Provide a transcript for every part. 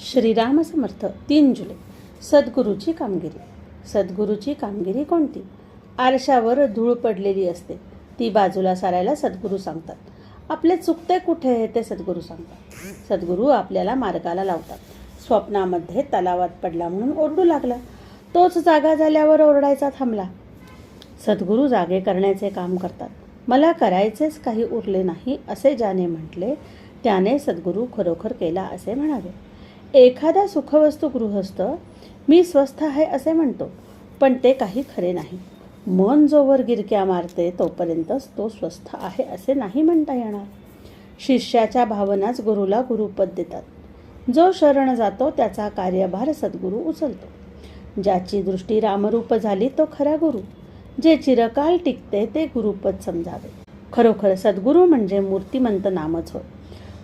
श्रीराम समर्थ तीन जुलै. सद्गुरूची कामगिरी. सद्गुरूची कामगिरी कोणती? आरशावर धूळ पडलेली असते. ती बाजूला सारायला सद्गुरू सांगतात. आपले चुकते कुठे आहे ते सद्गुरू सांगतात. सद्गुरू आपल्याला मार्गाला लावतात. स्वप्नामध्ये तलावात पडला म्हणून ओरडू लागला. तोच जागा झाल्यावर ओरडायचा थांबला. सद्गुरू जागे करण्याचे काम करतात. मला करायचेच काही उरले नाही असे ज्याने म्हटले त्याने सद्गुरू खरोखर केला असे म्हणावे. एखादा सुखवस्तू गृहस्थ मी स्वस्थ आहे असे म्हणतो पण ते काही खरे नाही. मन जोवर गिरक्या मारते तोपर्यंतच तो स्वस्थ आहे असे नाही म्हणता येणार. शिष्याच्या भावनाच गुरुला गुरुपद देतात. जो शरण जातो त्याचा कार्यभार सद्गुरू उचलतो. ज्याची दृष्टी रामरूप झाली तो खरा गुरु. जे चिरकाल टिकते ते गुरुपद समजावे. खरोखर सद्गुरू म्हणजे मूर्तिमंत नामच होय.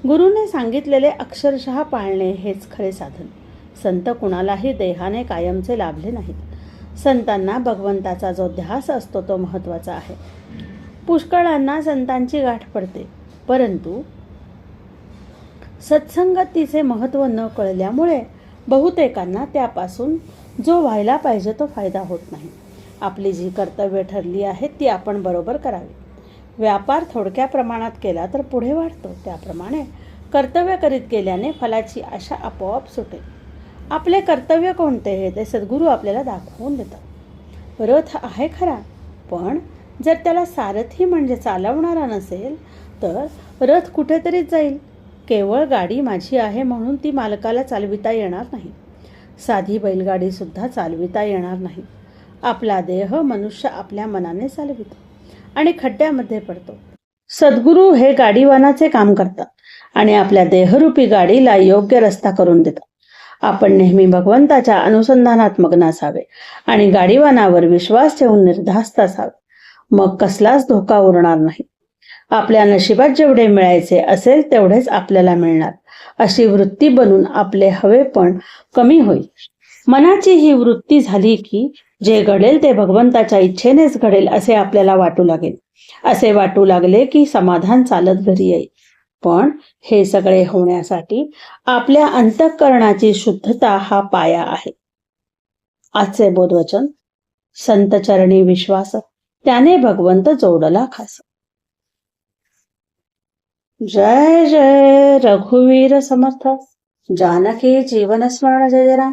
गुरुने सांगितलेले अक्षरशः पाळणे हेच खरे साधन. संत कुणालाही देहाने कायमचे लाभले नाहीत. संतांना भगवंताचा जो ध्यास असतो तो महत्त्वाचा आहे. पुष्कळांना संतांची गाठ पडते. परंतु सत्संगतीचे महत्त्व न कळल्यामुळे बहुतेकांना त्यापासून जो व्हायला पाहिजे तो फायदा होत नाही. आपली जी कर्तव्य ठरली आहेत ती आपण बरोबर करावी. व्यापार थोडक्या प्रमाणात केला तर पुढे वाढतो. त्याप्रमाणे कर्तव्य करीत गेल्याने फलाची आशा आपोआप सुटेल. आपले कर्तव्य कोणते हे ते सद्गुरू आपल्याला दाखवून देतात. रथ आहे खरा पण जर त्याला सारथी म्हणजे चालवणारा नसेल तर रथ कुठेतरीच जाईल. केवळ गाडी माझी आहे म्हणून ती मालकाला चालविता येणार नाही. साधी बैलगाडीसुद्धा चालविता येणार नाही. आपला देह मनुष्य आपल्या मनाने चालवितो. आणि खड्ड्यामध्ये पडतो. सद्गुरू हे गाडीवानाचे काम करतात आणि आपल्या देहरूपी गाडीला योग्य रस्ता करून देतात. आपण नेहमी भगवंताच्या अनुसंधानात मग्न असावे आणि गाडीवानावर विश्वास ठेवून निर्धास्त असावे. मग कसलाच धोका उरणार नाही. आपल्या नशिबात जेवढे मिळायचे असेल तेवढेच आपल्याला मिळणार. अशी वृत्ती बनून आपले हवे पण कमी होईल. मनाची ही वृत्ती झाली की जे घडेल ते भगवंताच्या इच्छेनेच घडेल असे आपल्याला वाटू लागेल. असे वाटू लागले की समाधान चालत घरी येईल. पण हे सगळे होण्यासाठी आपल्या अंतःकरणाची शुद्धता हा पाया आहे. आजचे बोधवचन संत चरणी विश्वास त्याने भगवंत जोडला खास. जय जय रघुवीर समर्थ जानकी जीवन स्मरण जय जय राम.